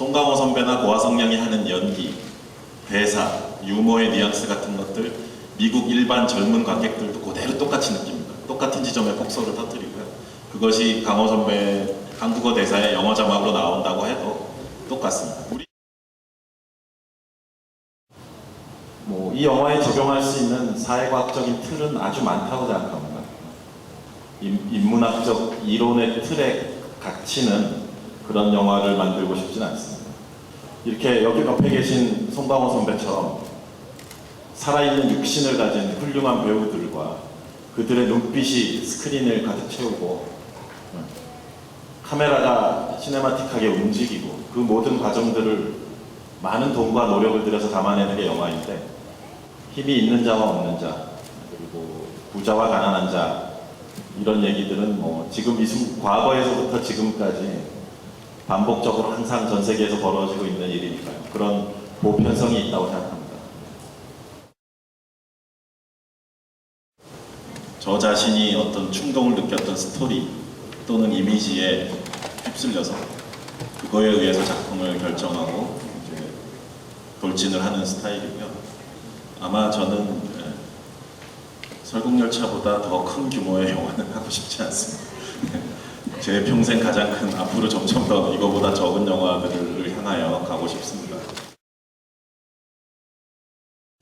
송강호 선배나 고화성량이 하는 연기, 대사, 유머의 뉘앙스 같은 것들 미국 일반 젊은 관객들도 그대로 똑같이 느낍니다. 똑같은 지점에 폭소를 터뜨리고요. 그것이 강호 선배 한국어 대사의 영어 자막으로 나온다고 해도 똑같습니다. 우리 뭐 이 영화에 적용할 수 있는 사회과학적인 틀은 아주 많다고 생각합니다. 인- 인문학적 이론의 틀에 갇히는 그런 영화를 만들고 싶진 않습니다. 이렇게 여기 옆에 계신 송강호 선배처럼 살아있는 육신을 가진 훌륭한 배우들과 그들의 눈빛이 스크린을 가득 채우고 카메라가 시네마틱하게 움직이고 그 모든 과정들을 많은 돈과 노력을 들여서 담아내는 게 영화인데 힘이 있는 자와 없는 자 그리고 부자와 가난한 자 이런 얘기들은 뭐 지금 이 순, 과거에서부터 지금까지 반복적으로 항상 전 세계에서 벌어지고 있는 일이니까요. 그런 보편성이 있다고 생각합니다. 저 자신이 어떤 충동을 느꼈던 스토리 또는 이미지에 휩쓸려서 그거에 의해서 작품을 결정하고 이제 돌진을 하는 스타일이고요. 아마 저는 예, 설국열차보다 더 큰 규모의 영화는 하고 싶지 않습니다. 제 평생 가장 큰 앞으로 점점 더 이거보다 적은 영화들을 향하여 가고 싶습니다.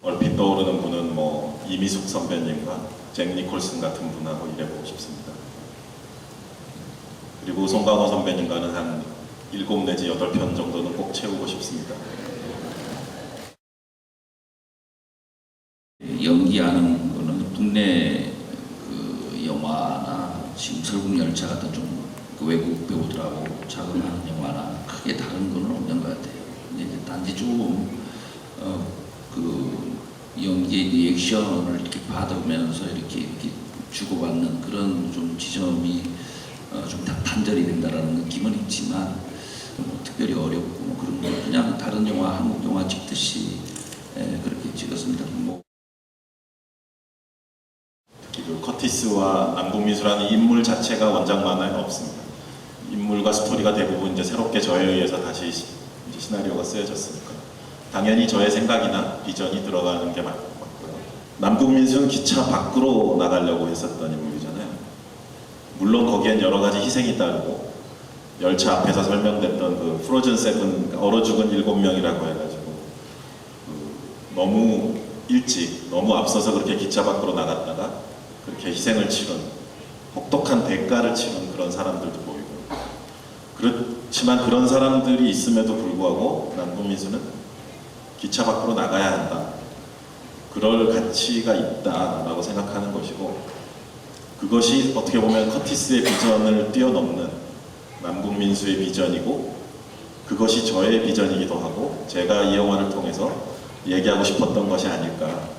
얼핏 떠오르는 분은 뭐 이미숙 선배님과 잭 니콜슨 같은 분하고 일해보고 싶습니다. 그리고 송강호 선배님과는 한 일곱 내지 여덟 편 정도는 꼭 채우고 싶습니다. 연기하는 거는 국내 지금 설국열차 같은 좀그 외국 배우들하고 작업하는 영화나 크게 다른 거는 없는 것 같아요. 근데 이제 단지 조금 어, 그 연기의 리액션을 이렇게 받으면서 이렇게, 이렇게 주고받는 그런 좀 지점이 어, 좀 다- 단절이 된다라는 느낌은 있지만 뭐 특별히 어렵고 뭐 그런 거 그냥 다른 영화 한국 영화 찍듯이 커티스와 남궁민수라는 인물 자체가 원작 만화에 없습니다. 인물과 스토리가 대부분 이제 새롭게 저에 의해서 다시 시, 이제 시나리오가 쓰여졌으니까 당연히 저의 생각이나 비전이 들어가는 게 맞- 맞고요. 남궁민수는 기차 밖으로 나가려고 했었던 인물이잖아요. 물론 거기엔 여러 가지 희생이 따르고 열차 앞에서 설명됐던 그 프로즌 세븐 얼어 죽은 일곱 명이라고 해가지고 그 너무 일찍 너무 앞서서 그렇게 기차 밖으로 나갔다가 그렇게 희생을 치른 혹독한 대가를 치른 그런 사람들도 보이고. 그렇지만 그런 사람들이 있음에도 불구하고 남궁민수는 기차 밖으로 나가야 한다. 그럴 가치가 있다라고 생각하는 것이고 그것이 어떻게 보면 커티스의 비전을 뛰어넘는 남궁민수의 비전이고 그것이 저의 비전이기도 하고 제가 이 영화를 통해서 얘기하고 싶었던 것이 아닐까